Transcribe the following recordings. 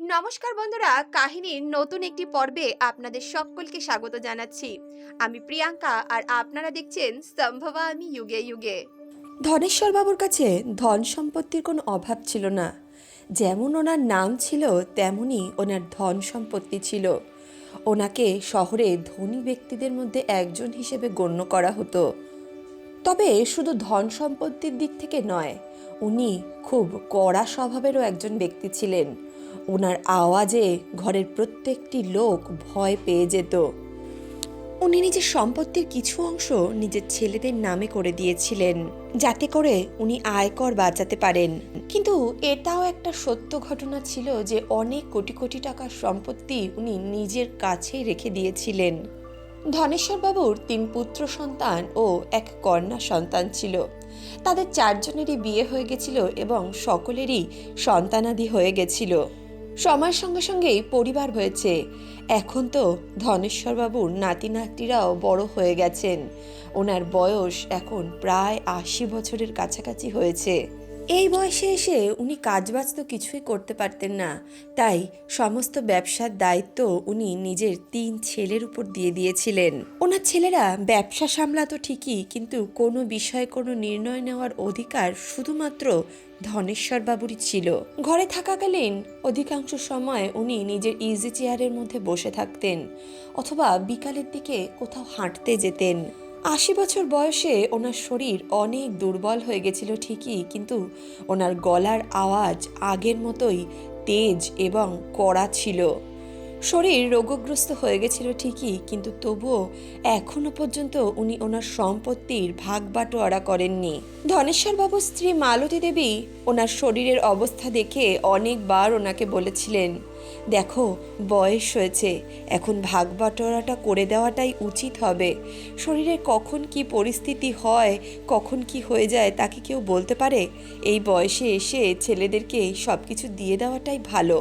নমস্কার বন্ধুরা, কাহিনীর নতুন একটি পর্বে আপনাদের সকলকে স্বাগত জানাচ্ছি। আমি প্রিয়াঙ্কা আর আপনারা দেখছেন সম্ভবা আমি যুগে যুগে। ধনেশ্বর বাবুর কাছে ধন সম্পত্তির কোনো অভাব ছিল না। যেমন ওনার নাম ছিল, তেমনই ওনার ধন সম্পত্তি ছিল। ওনাকে শহরে ধনী ব্যক্তিদের মধ্যে একজন হিসেবে গণ্য করা হতো। তবে শুধু ধন সম্পত্তির দিক থেকে নয়, উনি খুব কড়া স্বভাবেরও একজন ব্যক্তি ছিলেন। ওনার আওয়াজে ঘরের প্রত্যেকটি লোক ভয় পেয়ে যেত। উনি নিজের সম্পত্তির কিছু অংশ নিজের ছেলেদের নামে করে দিয়েছিলেন, যাতে করে উনি আয়কর বাঁচাতে পারেন। কিন্তু এটাও একটা সত্য ঘটনা ছিল যে অনেক কোটি কোটি টাকার সম্পত্তি উনি নিজের কাছেই রেখে দিয়েছিলেন। ধনেশ্বর বাবুর তিন পুত্র সন্তান ও এক কন্যা সন্তান ছিল। তাদের চারজনেরই বিয়ে হয়ে গেছিল এবং সকলেরই সন্তানাদি হয়ে গেছিল। সময়ের সঙ্গে সঙ্গেই পরিবার হয়েছে। এখন তো ধনেশ্বরবাবুর নাতি নাতিরাও বড় হয়ে গেছেন। ওনার বয়স এখন প্রায় আশি বছরের কাছাকাছি হয়েছে। এই বয়সে এসে উনি কাজবাজ তো কিছুই করতে পারতেন না। তাই সমস্ত ব্যবসার দায়িত্ব উনি নিজের তিন ছেলের উপর দিয়ে দিয়েছিলেন। ওনার ছেলেরা ব্যবসা সামলাতো ঠিকই, কিন্তু কোনো বিষয়ে কোনো নির্ণয় নেওয়ার অধিকার শুধুমাত্র ধনেশ্বর বাবুরই ছিল। ঘরে থাকাকালীন অধিকাংশ সময় উনি নিজের ইজি চেয়ারের মধ্যে বসে থাকতেন অথবা বিকালের দিকে কোথাও হাঁটতে যেতেন। আশি বছর বয়সে ওনার শরীর অনেক দুর্বল হয়ে গেছিল ঠিকই, কিন্তু ওনার গলার আওয়াজ আগের মতোই তেজ এবং কড়া ছিল। শরীর রোগগ্রস্ত হয়ে গেছিল ঠিকই, কিন্তু তবুও এখনও পর্যন্ত উনি ওনার সম্পত্তির ভাগ বাটোয়ারা করেননি। ধনেশ্বরবাবুর স্ত্রী মালতী দেবী ওনার শরীরের অবস্থা দেখে অনেকবার ওনাকে বলেছিলেন, দেখো, বয়স হয়েছে, এখন ভাগ বাটোয়ারাটা করে দেওয়াটাই উচিত হবে। শরীরে কখন কি পরিস্থিতি হয়, কখন কি হয়ে যায় তাকে কেউ বলতে পারে? এই বয়সে এসে ছেলেদেরকে সব কিছু দিয়ে দেওয়াটাই ভালো।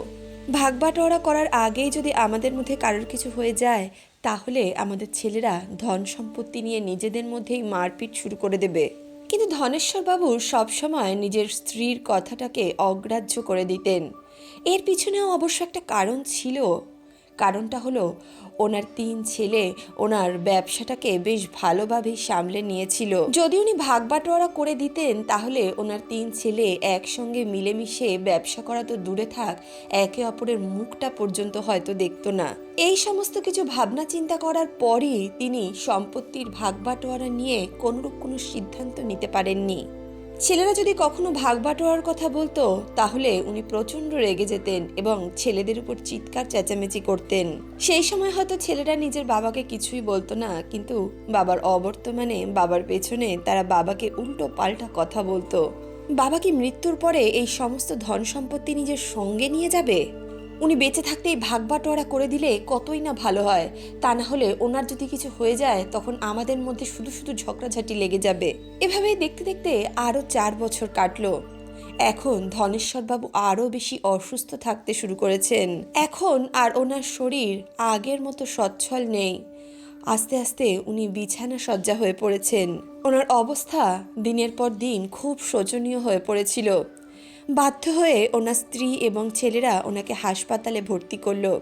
ভাগ বাটোয়ারা করার আগেই যদি আমাদের মধ্যে কারোর কিছু হয়ে যায়, তাহলে আমাদের ছেলেরা ধন সম্পত্তি নিয়ে নিজেদের মধ্যেই মারপিট শুরু করে দেবে। কিন্তু ধনেশ্বরবাবু সবসময় নিজের স্ত্রীর কথাটাকে অগ্রাহ্য করে দিতেন। এর পিছনেও অবশ্য একটা কারণ ছিল। কারণটা হলো ওনার তিন ছেলে ওনার ব্যবসাটাকে বেশ ভালোভাবেই সামলে নিয়েছিল। যদি উনি ভাগ বাটোয়ারা করে দিতেন, তাহলে ওনার তিন ছেলে একসঙ্গে মিলেমিশে ব্যবসা করা তো দূরে থাক, একে অপরের মুখটা পর্যন্ত হয়তো দেখতো না। এই সমস্ত কিছু ভাবনা চিন্তা করার পরই তিনি সম্পত্তির ভাগ বাটোয়ারা নিয়ে কোনোরূপ কোনো সিদ্ধান্ত নিতে পারেননি। ছেলেরা যদি কখনো ভাগ বাটোয়ার কথা বলতো, তাহলে উনি প্রচণ্ড রেগে যেতেন এবং ছেলেদের উপর চিৎকার, চেঁচামেচি করতেন। সেই সময় হয়তো ছেলেরা নিজের বাবাকে কিছুই বলতো না, কিন্তু বাবার অবর্তমানে বাবার পেছনে তারা বাবাকে উল্টো পাল্টা কথা বলতো। বাবা কি মৃত্যুর পরে এই সমস্ত ধন সম্পত্তি নিজের সঙ্গে নিয়ে যাবে? উনি বেঁচে থাকতেই ভাগ বাটোয়ারা করে দিলে কতই না ভালো হয়। তা না হলে ওনার যদি কিছু হয়ে যায়, তখন আমাদের মধ্যে শুধু শুধু ঝগড়াঝাটি লেগে যাবে। এভাবেই দেখতে দেখতে আরও চার বছর কাটলো। এখন ধনেশ্বরবাবু আরও বেশি অসুস্থ থাকতে শুরু করেছেন। এখন আর ওনার শরীর আগের মতো সচ্ছল নেই। আস্তে আস্তে উনি বিছানা সজ্জা হয়ে পড়েছেন। ওনার অবস্থা দিনের পর দিন খুব শোচনীয় হয়ে পড়েছিল। বাধ্য হয়ে ওনার স্ত্রী এবং ছেলেরা ওনাকে হাসপাতালে ভর্তি করল।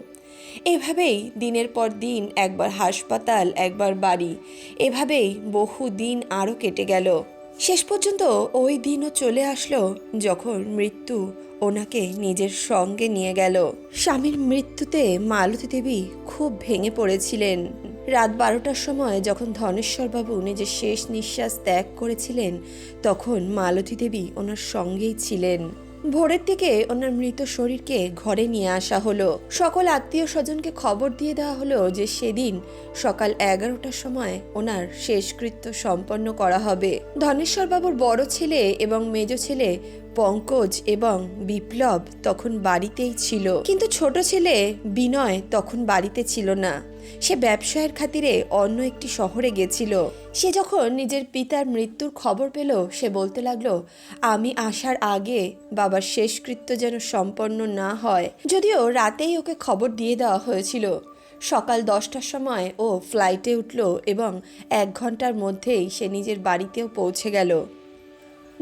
এভাবেই দিনের পর দিন একবার হাসপাতাল, একবার বাড়ি, এভাবেই বহু দিন আরও কেটে গেল। শেষ পর্যন্ত ওই দিনও চলে আসলো যখন মৃত্যু ওনাকে নিজের সঙ্গে নিয়ে গেল। স্বামীর মৃত্যুতে মালতী দেবী খুব ভেঙে পড়েছিলেন। রাত বারোটার সময় যখন ধনেশ্বরবাবু নিজের শেষ নিঃশ্বাস ত্যাগ করেছিলেন, তখন মালতী দেবী ওনার সঙ্গেই ছিলেন। ভোরের দিকে ওনার মৃত শরীরকে ঘরে নিয়ে আসা হলো। সকল আত্মীয় স্বজনকে খবর দিয়ে দেওয়া হলো যে সেদিন সকাল এগারোটার সময় ওনার শেষকৃত্য সম্পন্ন করা হবে। ধনেশ্বরবাবুর বড় ছেলে এবং মেজ ছেলে পঙ্কজ এবং বিপ্লব তখন বাড়িতেই ছিল। কিন্তু ছোট ছেলে বিনয় তখন বাড়িতে ছিল না। সে ব্যবসায়ের খাতিরে অন্য একটি শহরে গেছিল। সে যখন নিজের পিতার মৃত্যুর খবর পেল, সে বলতে লাগল, আমি আসার আগে বাবার শেষকৃত্য যেন সম্পন্ন না হয়। যদিও রাতেই ওকে খবর দিয়ে দেওয়া হয়েছিল। সকাল দশটার সময় ও ফ্লাইটে উঠল এবং এক ঘণ্টার মধ্যেই সে নিজের বাড়িতেও পৌঁছে গেল।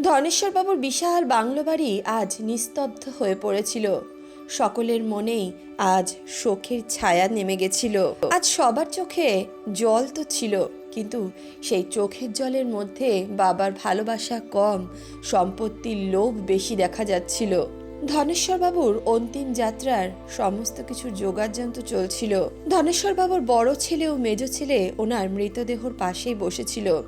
ধনেশ্বরবাবুর বিশাল বাংলো বাড়ি আজ নিস্তব্ধ হয়ে পড়েছিল। সকলের মনেই আজ শোকের ছায়া নেমে গেছিল। আজ সবার চোখে জল তো ছিল, কিন্তু সেই চোখের জলের মধ্যে বাবার ভালোবাসা কম, সম্পত্তির লোভ বেশি দেখা যাচ্ছিল। ধনেশ্বর বাবুর অন্তিম যাত্রার সমস্ত কিছু যোগাযন্ত্র চলছিল। ধনেশ্বর বাবুর বড় ছেলে ও মেজ ছেলে ওনার মৃতদেহর পাশেই বসেছিল।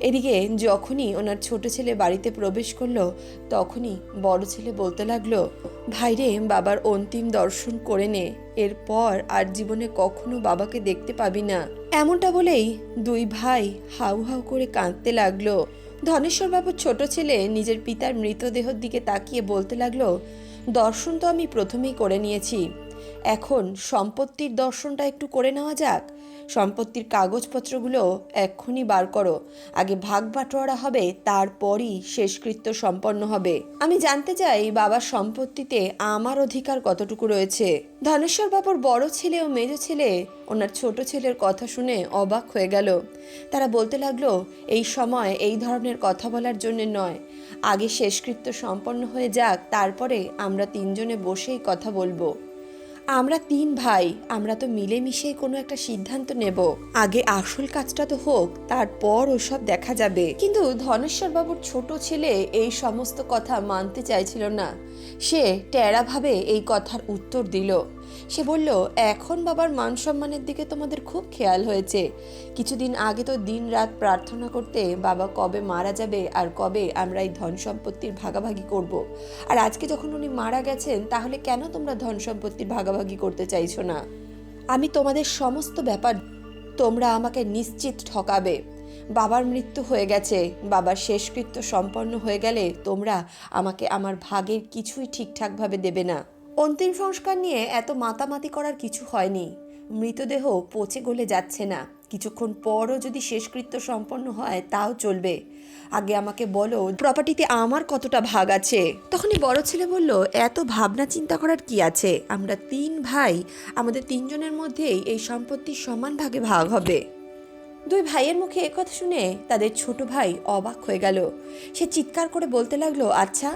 এদিকে যখনই ওনার ছোট ছেলে বাড়িতে প্রবেশ করল, তখনই বড় ছেলে বলতে লাগল ভাইরে বাবার অন্তিম দর্শন করে নে। এরপর আর জীবনে কখনো বাবাকে দেখতে পাবি না। এমনটা বলেই দুই ভাই হাউ হাউ করে কাঁদতে লাগল। ধনেশ্বর বাবুর ছোট ছেলে নিজের পিতার মৃতদেহর দিকে তাকিয়ে বলতে লাগল, দর্শন তো আমি প্রথমেই করে নিয়েছি। এখন সম্পত্তির দর্শনটা একটু করে নেওয়া যাক। সম্পত্তির কাগজপত্রগুলো এক্ষুনি বার করো। আগে ভাগ বাটোয়ারা হবে, তারপরই শেষকৃত্য সম্পন্ন হবে। আমি জানতে চাই, বাবার সম্পত্তিতে আমার অধিকার কতটুকু রয়েছে? ধনেশ্বর বাবুর বড় ছেলে ও মেজ ছেলে ওনার ছোট ছেলের কথা শুনে অবাক হয়ে গেল। তারা বলতে লাগল, এই সময় এই ধরনের কথা বলার জন্য নয়। আগে শেষকৃত্য সম্পন্ন হয়ে যাক, তারপরে আমরা তিনজনে বসেই কথা বলব। আমরা তিন ভাই, আমরা তো মিলেমিশেই কোনো একটা সিদ্ধান্ত নেব। আগে আসল কাজটা তো হোক, তারপর ওসব দেখা যাবে। কিন্তু ধনেশ্বর বাবুর ছোট ছেলে এই সমস্ত কথা মানতে চাইছিল না। সে টেরাভাবে এই কথার উত্তর দিল। সে বলল, এখন বাবার মান সম্মানের দিকে তোমাদের খুব খেয়াল হয়েছে। কিছুদিন আগে তো দিন রাত প্রার্থনা করতে বাবা কবে মারা যাবে আর কবে আমরা এই ধন সম্পত্তির ভাগাভাগি করব। আর আজকে যখন উনি মারা গেছেন, তাহলে কেন তোমরা ধন সম্পত্তির ভাগাভাগি করতে চাইছো না? আমি তোমাদের সমস্ত ব্যাপার তোমরা আমাকে নিশ্চিত ঠকাবে। বাবার মৃত্যু হয়ে গেছে, বাবার শেষকৃত্য সম্পন্ন হয়ে গেলে তোমরা আমাকে আমার ভাগের কিছুই ঠিকঠাকভাবে দেবে না। অন্তিম সংস্কার নিয়ে এত মাতামাতি করার কিছু হয়নি। মৃতদেহ পচে গলে যাচ্ছে না। কিছুক্ষণ পরও যদি শেষকৃত্য সম্পন্ন হয়, তাও চলবে। আগে আমাকে বলো প্রপার্টিতে আমার কতটা ভাগ আছে? তখনই বড় ছেলে বলল, এত ভাবনা চিন্তা করার কি আছে? আমরা তিন ভাই। আমাদের তিনজনের মধ্যেই এই সম্পত্তির সমান ভাগে ভাগ হবে। দুই ভাইয়ের মুখে একথা শুনে তাদের ছোট ভাই অবাক হয়ে গেল। সে চিৎকার করে বলতে লাগল আচ্ছা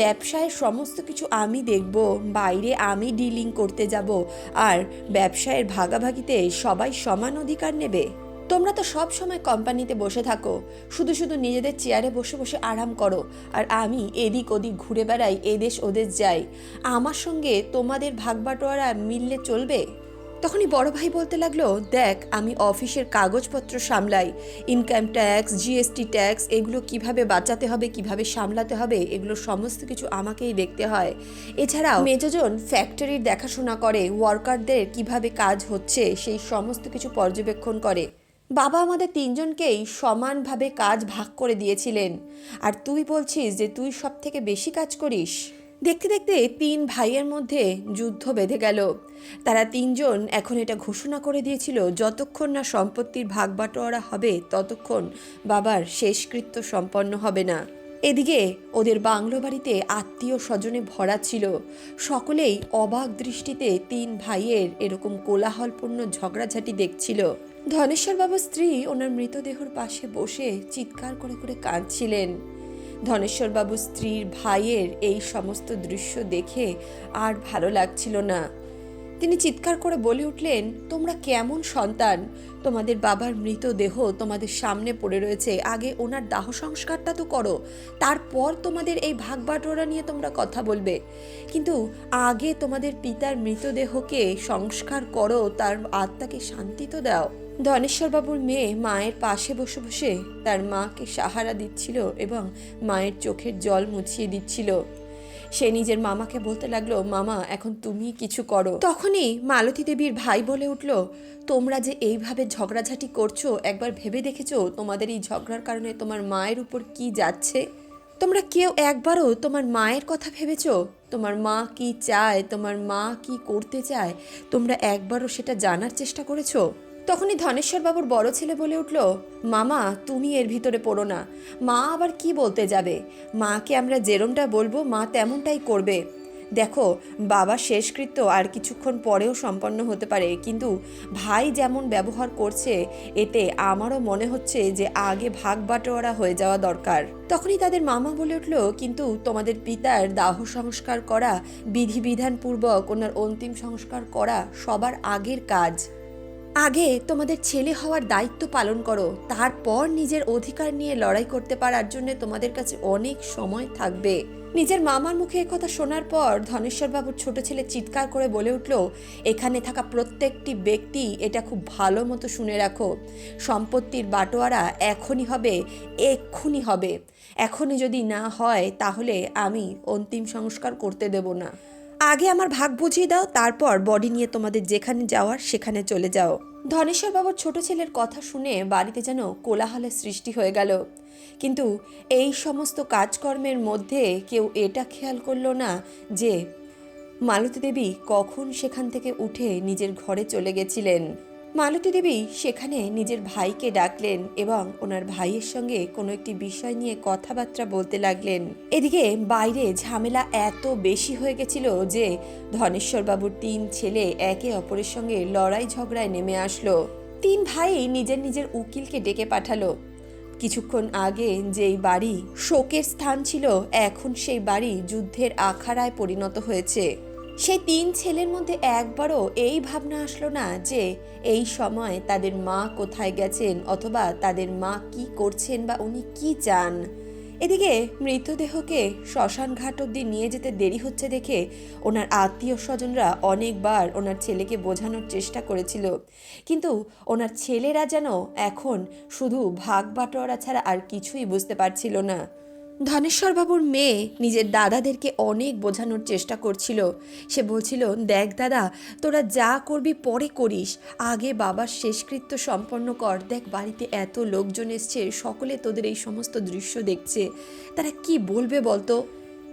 ব্যবসায় সমস্ত কিছু আমি দেখব, বাইরে আমি ডিলিং করতে যাব, আর ব্যবসায়ের ভাগাভাগিতে সবাই সমান অধিকার নেবে। তোমরা তো সব সময় কোম্পানিতে বসে থাকো, শুধু শুধু নিজেদের চেয়ারে বসে বসে আরাম করো, আর আমি এদিক ওদিক ঘুরে বেড়াই, এদেশ ওদেশ যাই। আমার সঙ্গে তোমাদের ভাগ বাটোয়ারা মিললে চলবে? তখনই বড় ভাই বলতে লাগল, দেখ, আমি অফিসের কাগজপত্র সামলাই। ইনকাম ট্যাক্স জিএসটি ট্যাক্স এগুলো কীভাবে বাঁচাতে হবে, কীভাবে সামলাতে হবে, এগুলো সমস্ত কিছু আমাকেই দেখতে হয়। এছাড়াও মেজজন ফ্যাক্টরির দেখাশোনা করে ওয়ার্কারদের কীভাবে কাজ হচ্ছে, সেই সমস্ত কিছু পর্যবেক্ষণ করে। বাবা আমাদের তিনজনকেই সমানভাবে কাজ ভাগ করে দিয়েছিলেন। আর তুই বলছিস যে তুই সব থেকে বেশি কাজ করিস? দেখতে দেখতে তিন ভাইয়ের মধ্যে যুদ্ধ বেঁধে গেল। তারা তিনজন এখন এটা ঘোষণা করে দিয়েছিল, যতক্ষণ না সম্পত্তির ভাগ বাটোয়ারা হবে, ততক্ষণ বাবার শেষকৃত্য সম্পন্ন হবে না। এদিকে ওদের বাংলো বাড়িতে আত্মীয় স্বজনে ভরা ছিল। সকলেই অবাক দৃষ্টিতে তিন ভাইয়ের এরকম কোলাহলপূর্ণ ঝগড়াঝাটি দেখছিল। ধনেশ্বর বাবুর স্ত্রী ওনার মৃতদেহর পাশে বসে চিৎকার করে করে কাঁদছিলেন। ধনেশ্বরবাবু স্ত্রীর ভাইয়ের এই সমস্ত দৃশ্য দেখে আর ভালো লাগছিল না। তিনি চিৎকার করে বলে উঠলেন, তোমরা কেমন সন্তান? তোমাদের বাবার মৃতদেহ তোমাদের সামনে পড়ে রয়েছে। আগে ওনার দাহ সংস্কারটা তো করো, তারপর তোমাদের এই ভাগ বাটোয়ারা নিয়ে তোমরা কথা বলবে। কিন্তু আগে তোমাদের পিতার মৃতদেহকে সংস্কার করো, তার আত্মাকে শান্তি তো দাও। ধনেশ্বরবাবুর মেয়ে মায়ের পাশে বসে বসে তার মাকে সাহারা দিচ্ছিল এবং মায়ের চোখের জল মুছিয়ে দিচ্ছিল। সে নিজের মামাকে বলতে লাগল, মামা, এখন তুমি কিছু করো। তখনই মালতী দেবীর ভাই বলে উঠল, তোমরা যে এইভাবে ঝগড়াঝাটি করছ, একবার ভেবে দেখেছ তোমাদের এই ঝগড়ার কারণে তোমার মায়ের উপর কি যাচ্ছে? তোমরা কেউ একবারও তোমার মায়ের কথা ভেবেছো? তোমার মা কি চায়? তোমার মা কি করতে চায়? তোমরা একবারও সেটা জানার চেষ্টা করেছ? তখনই ধনেশ্বর বাবুর বড় ছেলে বলে উঠল, মামা, তুমি এর ভিতরে পড়ো না। মা আবার কি বলতে যাবে? মাকে আমরা যেরমটা বলব, মা তেমনটাই করবে। দেখো, বাবা শেষকৃত্য আর কিছুক্ষণ পরেও সম্পন্ন হতে পারে, কিন্তু ভাই যেমন ব্যবহার করছে, এতে আমারও মনে হচ্ছে যে আগে ভাগ বাটোয়ারা হয়ে যাওয়া দরকার। তখনই তাদের মামা বলে উঠল, কিন্তু তোমাদের পিতার দাহ সংস্কার করা, বিধিবিধানপূর্বক ওনার অন্তিম সংস্কার করা সবার আগের কাজ। আগে তোমাদের ছেলে হওয়ার দায়িত্ব পালন করো, তারপর নিজের অধিকার নিয়ে লড়াই করতে পারার জন্য তোমাদের কাছে অনেক সময় থাকবে। নিজের মামার মুখে কথা শোনার পর ধনেশ্বর বাবুর ছোট ছেলে চিৎকার করে বলে উঠল, এখানে থাকা প্রত্যেকটি ব্যক্তি এটা খুব ভালো মতো শুনে রাখো। সম্পত্তির বাটোয়ারা এখনই হবে, এক্ষুনি হবে। এখনই যদি না হয় তাহলে আমি অন্তিম সংস্কার করতে দেব না। আগে আমার ভাগ বুঝিয়ে দাও, তারপর বডি নিয়ে তোমাদের যেখানে যাওয়ার সেখানে চলে যাও। ধনেশ্বর বাবুর ছোট ছেলের কথা শুনে বাড়িতে যেন কোলাহলের সৃষ্টি হয়ে গেল। কিন্তু এই সমস্ত কাজকর্মের মধ্যে কেউ এটা খেয়াল করল না যে মালতী দেবী কখন সেখান থেকে উঠে নিজের ঘরে চলে গেছিলেন। মালতী দেবী সেখানে নিজের ভাইকে ডাকলেন এবং ওনার ভাইয়ের সঙ্গে কোনো একটি বিষয় নিয়ে কথাবার্তা বলতে লাগলেন। এদিকে বাইরে ঝামেলা এত বেশি হয়ে গেছিল যে ধনেশ্বরবাবুর তিন ছেলে একে অপরের সঙ্গে লড়াই ঝগড়ায় নেমে আসলো। তিন ভাই নিজের নিজের উকিলকে ডেকে পাঠালো। কিছুক্ষণ আগে যেই বাড়ি শোকের স্থান ছিল, এখন সেই বাড়ি যুদ্ধের আখাড়ায় পরিণত হয়েছে। সেই তিন ছেলের মধ্যে একবারও এই ভাবনা আসলো না যে এই সময় তাদের মা কোথায় গেছেন অথবা তাদের মা কি করছেন বা উনি কি চান। এদিকে মৃতদেহকে শ্মশান ঘাট অব্দি নিয়ে যেতে দেরি হচ্ছে দেখে ওনার আত্মীয় স্বজনরা অনেকবার ওনার ছেলেকে বোঝানোর চেষ্টা করেছিল। কিন্তু ওনার ছেলেরা যেন এখন শুধু ভাগ বাটোয়ারা ছাড়া আর কিছুই বুঝতে পারছিল না। ধনেশ্বরবাবুর মেয়ে নিজের দাদাদেরকে অনেক বোঝানোর চেষ্টা করছিল। সে বলছিল, দেখ দাদা, তোরা যা করবি পরে করিস। আগে বাবার শেষকৃত্য সম্পন্ন কর। দেখ, বাড়িতে এত লোকজন এসছে, সকলে তোদের এই সমস্ত দৃশ্য দেখছে। তারা কি বলবে বলতো?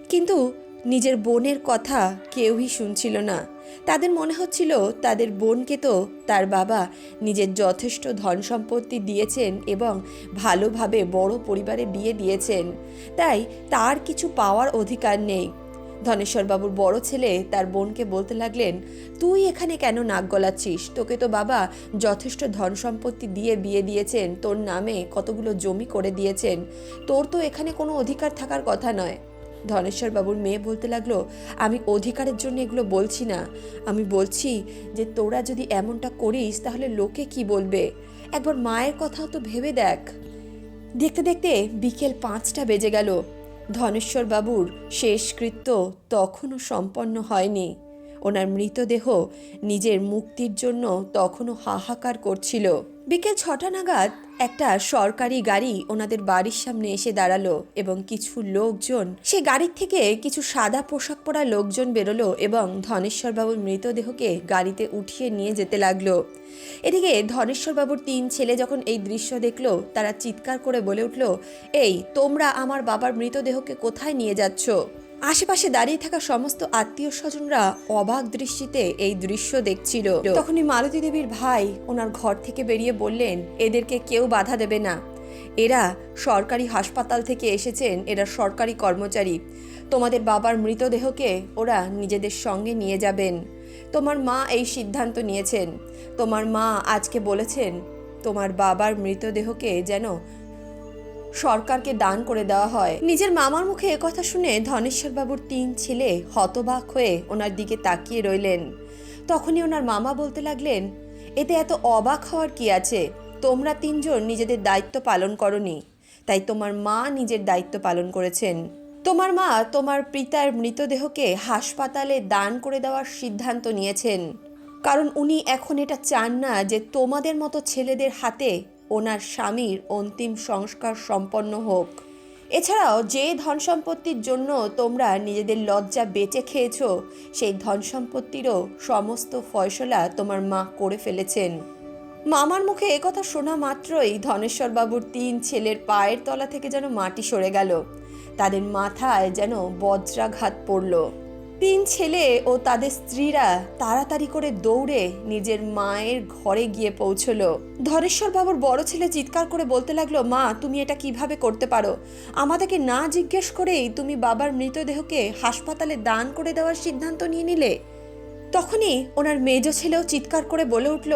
কিন্তু নিজের বোনের কথা কেউই শুনছিল না। তাদের মনে হচ্ছিল তাদের বোনকে তো তার বাবা নিজের যথেষ্ট ধন সম্পত্তি দিয়েছেন এবং ভালোভাবে বড় পরিবারে বিয়ে দিয়েছেন। তাই তার কিছু পাওয়ার অধিকার নেই। ধনেশ্বরবাবুর বড় ছেলে তার বোনকে বলতে লাগলেন, তুই এখানে কেন নাক গলাচ্ছিস? তোকে তো বাবা যথেষ্ট ধন সম্পত্তি দিয়ে বিয়ে দিয়েছেন। তোর নামে কতগুলো জমি করে দিয়েছেন। তোর তো এখানে কোনো অধিকার থাকার কথা নয়। ধনেশ্বর বাবুর মেয়ে বলতে লাগল, আমি অধিকারের জন্য এগুলো বলছি না। আমি বলছি যে তোরা যদি এমনটা করিস, তাহলে লোকে কি বলবে? একবার মায়ের কথাও তো ভেবে দেখ। দেখতে দেখতে বিকেল পাঁচটা বেজে গেল। ধনেশ্বর বাবুর শেষকৃত্য তখনও সম্পন্ন হয়নি। ওনার মৃতদেহ নিজের মুক্তির জন্য তখনও হাহাকার করছিল। বিকেল ছটা নাগাদ একটা সরকারি গাড়ি ওনাদের বাড়ির সামনে এসে দাঁড়াল এবং কিছু লোকজন, সে গাড়ির থেকে কিছু সাদা পোশাক পরা লোকজন বেরোলো এবং ধনেশ্বরবাবুর মৃতদেহকে গাড়িতে উঠিয়ে নিয়ে যেতে লাগল। এদিকে ধনেশ্বরবাবুর তিন ছেলে যখন এই দৃশ্য দেখল, তারা চিৎকার করে বলে উঠল, এই, তোমরা আমার বাবার মৃতদেহকে কোথায় নিয়ে যাচ্ছ? আশেপাশে দাঁড়িয়ে থাকা সমস্ত আত্মীয় স্বজনরা অবাক দৃষ্টিতে এই দৃশ্য দেখছিল। তখনই মালতী দেবীর ভাই ওনার ঘর থেকে বেরিয়ে বললেন, এদেরকে কেউ বাধা দেবে না। এরা সরকারি হাসপাতাল থেকে এসেছেন, এরা সরকারি কর্মচারী। তোমাদের বাবার মৃতদেহকে ওরা নিজেদের সঙ্গে নিয়ে যাবেন। তোমার মা এই সিদ্ধান্ত নিয়েছেন। তোমার মা আজকে বলেছেন, তোমার বাবার মৃতদেহকে যেন সরকারকে দান করে দেওয়া হয়। নিজের মামার মুখে কথা শুনে ধনেশ্বর বাবুর তিন ছেলে হতবাক হয়ে ওনার দিকে তাকিয়ে রইলেন। তখনই ওনার মামা বলতে লাগলেন, এতে এত অবাক হওয়ার কি আছে? তোমরা তিনজন নিজেদের দায়িত্ব পালন করনি, তাই তোমার মা নিজের দায়িত্ব পালন করেছেন। তোমার মা তোমার পিতার মৃতদেহকে হাসপাতালে দান করে দেওয়ার সিদ্ধান্ত নিয়েছেন। কারণ উনি এখন এটা চান না যে তোমাদের মতো ছেলেদের হাতে ওনার স্বামীর অন্তিম সংস্কার সম্পন্ন হোক। এছাড়াও যে ধন সম্পত্তির জন্য তোমরা নিজেদের লজ্জা বেঁচে খেয়েছ, সেই ধন সম্পত্তিরও সমস্ত ফয়সলা তোমার মা করে ফেলেছেন। মামার মুখে একথা শোনা মাত্রই ধনেশ্বরবাবুর তিন ছেলের পায়ের তলা থেকে যেন মাটি সরে গেল। তাদের মাথায় যেন বজ্রাঘাত পড়ল। তিন ছেলে ও তাদের স্ত্রীরা তাড়াতাড়ি করে দৌড়ে নিজের মায়ের ঘরে গিয়ে পৌঁছলো। ধরেশ্বর বাবুর বড় ছেলে চিৎকার করে বলতে লাগল, মা, তুমি এটা কীভাবে করতে পারো? আমাদেরকে না জিজ্ঞেস করেই তুমি বাবার মৃতদেহকে হাসপাতালে দান করে দেওয়ার সিদ্ধান্ত নিয়ে নিলে? তখনই ওনার মেজ ছেলেও চিৎকার করে বলে উঠল,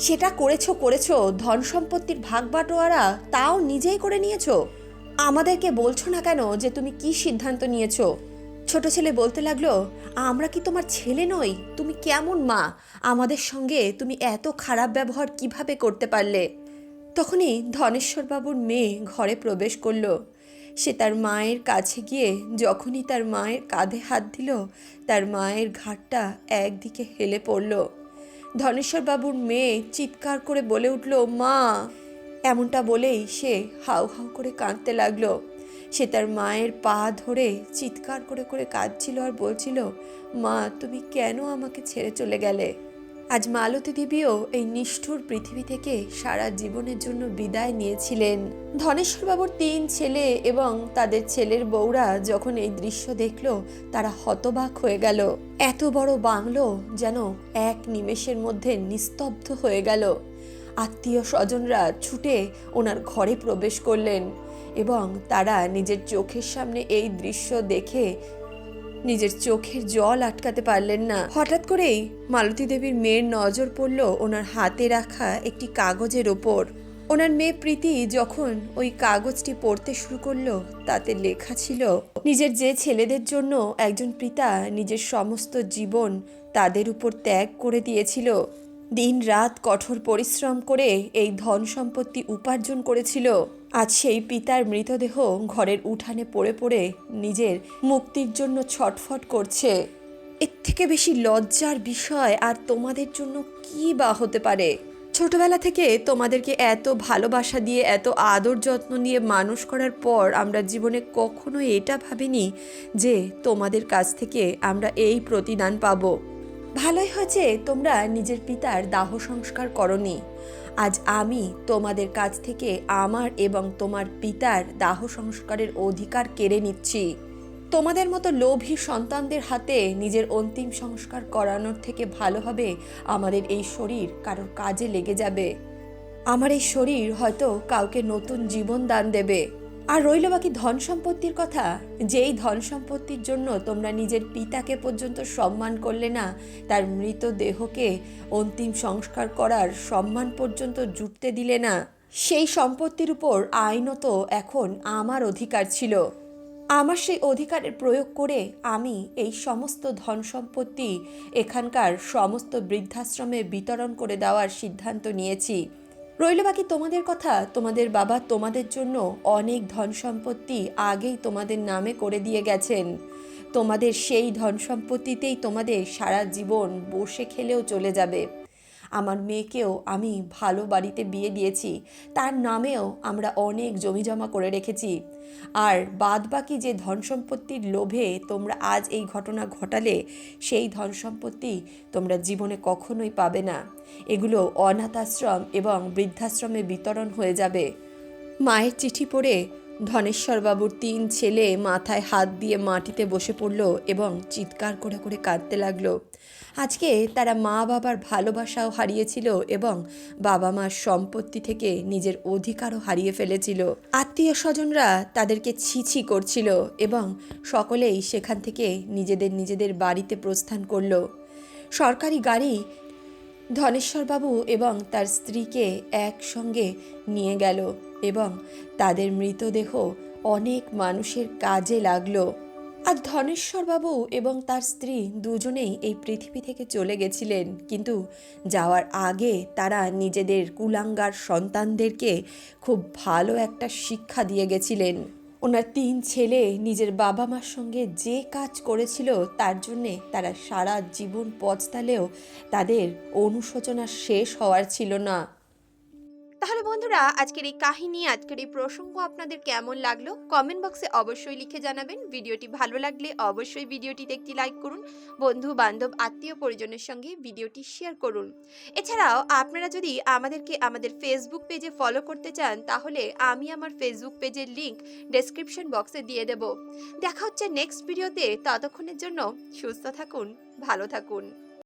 সেটা করেছ করেছ, ধন সম্পত্তির ভাগ বাটোয়ারা তাও নিজেই করে নিয়েছো? আমাদেরকে বলছো না কেন যে তুমি কি সিদ্ধান্ত নিয়েছো? ছোট ছেলে বলতে লাগল, আমরা কি তোমার ছেলে নই? তুমি কেমন মা? আমাদের সঙ্গে তুমি এত খারাপ ব্যবহার কীভাবে করতে পারলে? তখনই ধনেশ্বর বাবুর মেয়ে ঘরে প্রবেশ করল। সে তার মায়ের কাছে গিয়ে যখনই তার মায়ের কাঁধে হাত দিল, তার মায়ের ঘাটটা একদিকে হেলে পড়ল। ধনেশ্বর বাবুর মেয়ে চিৎকার করে বলে উঠল, মা! এমনটা বলেই সে হাউ হাউ করে কাঁদতে লাগল। সে তার মায়ের পা ধরে চিৎকার করে করে কাঁদছিল আর বলছিল, মা, তুমি কেন আমাকে ছেড়ে চলে গেলে? আজ মালতী দেবীও এই নিষ্ঠুর পৃথিবী থেকে সারা জীবনের জন্য বিদায় নিয়েছিলেন। ধনেশ্বরবাবুর তিন ছেলে এবং তাদের ছেলের বউরা যখন এই দৃশ্য দেখল, তারা হতবাক হয়ে গেল। এত বড় বাংলো যেন এক নিমেষের মধ্যে নিস্তব্ধ হয়ে গেল। আত্মীয় স্বজনরা ছুটে ওনার ঘরে প্রবেশ করলেন। এবং তারা নিজের চোখের সামনে এই দৃশ্য দেখে নিজের চোখের জল আটকাতে পারলেন না। হঠাৎ করেই মালতী দেবীর মেয়ের নজর পড়ল ওনার হাতে রাখা একটি কাগজের ওপর। ওনার মেয়ে প্রীতি যখন ওই কাগজটি পড়তে শুরু করল, তাতে লেখা ছিল, নিজের যে ছেলেদের জন্য একজন পিতা নিজের সমস্ত জীবন তাদের উপর ত্যাগ করে দিয়েছিল দিন রাত কঠোর পরিশ্রম করে এই ধন সম্পত্তি উপার্জন করেছিল। আজ সেই পিতার মৃতদেহ ঘরের উঠানে পড়ে পড়ে নিজের মুক্তির জন্য ছটফট করছে। এর থেকে বেশি লজ্জার বিষয় আর তোমাদের জন্য কি বা হতে পারে? ছোটবেলা থেকে তোমাদেরকে এত ভালোবাসা দিয়ে, এত আদর যত্ন নিয়ে মানুষ করার পর আমরা জীবনে কখনো এটা ভাবিনি যে তোমাদের কাছ থেকে আমরা এই প্রতিদান পাবো। ভালোই হয়েছে তোমরা নিজের পিতার দাহ সংস্কার করনি। আজ আমি তোমাদের কাছ থেকে আমার এবং তোমার পিতার দাহ সংস্কারের অধিকার কেড়ে নিচ্ছি। তোমাদের মতো লোভী সন্তানদের হাতে নিজের অন্তিম সংস্কার করানোর থেকে ভালো হবে আমাদের এই শরীর কারোর কাজে লেগে যাবে। আমার এই শরীর হয়তো কাউকে নতুন জীবন দান দেবে। আর রইল বাকি ধন সম্পত্তির কথা, যেই ধন সম্পত্তির জন্য তোমরা নিজের পিতাকে পর্যন্ত সম্মান করলে না, তার মৃতদেহকে অন্তিম সংস্কার করার সম্মান পর্যন্ত জুটতে দিলে না। সেই সম্পত্তির উপর আইনত এখন আমার অধিকার ছিল। আমার সেই অধিকারের প্রয়োগ করে আমি এই সমস্ত ধন সম্পত্তি এখানকার সমস্ত বৃদ্ধাশ্রমে বিতরণ করে দেওয়ার সিদ্ধান্ত নিয়েছি। রইল বাকি তোমাদের কথা, তোমাদের বাবা তোমাদের জন্য অনেক ধন সম্পত্তি আগেই তোমাদের নামে করে দিয়ে গেছেন। তোমাদের সেই ধন সম্পত্তিতেই তোমাদের সারা জীবন বসে খেলেও চলে যাবে। আমার মেয়েকেও আমি ভালো বাড়িতে বিয়ে দিয়েছি। তার নামেও আমরা অনেক জমি জমা করে রেখেছি। আর বাদ বাকি যে ধন সম্পত্তির লোভে তোমরা আজ এই ঘটনা ঘটালে, সেই ধন সম্পত্তি তোমরা জীবনে কখনোই পাবে না। এগুলো অনাথাশ্রম এবং বৃদ্ধাশ্রমে বিতরণ হয়ে যাবে। মায়ের চিঠি পড়ে ধনেশ্বরবাবুর তিন ছেলে মাথায় হাত দিয়ে মাটিতে বসে পড়ল এবং চিৎকার করে করে কাঁদতে লাগল। আজকে তারা মা বাবার ভালোবাসাও হারিয়েছিল এবং বাবা মার সম্পত্তি থেকে নিজের অধিকারও হারিয়ে ফেলেছিল। আত্মীয় স্বজনরা তাদেরকে ছিছি করছিল এবং সকলেই সেখান থেকে নিজেদের নিজেদের বাড়িতে প্রস্থান করল। সরকারি গাড়ি ধনেশ্বরবাবু এবং তার স্ত্রীকে একসঙ্গে নিয়ে গেল এবং তাদের মৃতদেহ অনেক মানুষের কাজে লাগল। আর ধনেশ্বরবাবু এবং তার স্ত্রী দুজনেই এই পৃথিবী থেকে চলে গেছিলেন। কিন্তু যাওয়ার আগে তারা নিজেদের কুলাঙ্গার সন্তানদেরকে খুব ভালো একটা শিক্ষা দিয়ে গেছিলেন। ওনার তিন ছেলে নিজের বাবা মার সঙ্গে যে কাজ করেছিল তার জন্যে তারা সারা জীবন পচতালেও তাদের অনুশোচনা শেষ হওয়ার ছিল না। তাহলে বন্ধুরা, আজকের এই কাহিনী, আজকের এই প্রসঙ্গ আপনাদের কেমন লাগল? কমেন্ট বক্সে অবশ্যই লিখে জানাবেন। ভিডিওটি ভালো লাগলে অবশ্যই ভিডিওটিতে একটি লাইক করুন। বন্ধু, বান্ধব, আত্মীয় পরিজনের সঙ্গে ভিডিওটি শেয়ার করুন। এছাড়াও, আপনারা যদি আমাদেরকে আমাদের ফেসবুক পেজে ফলো করতে চান, তাহলে আমি আমার ফেসবুক পেজের লিংক ডেসক্রিপশন বক্সে দিয়ে দেব। দেখা হচ্ছে নেক্সট ভিডিওতে ততক্ষণের জন্য সুস্থ থাকুন, ভালো থাকুন।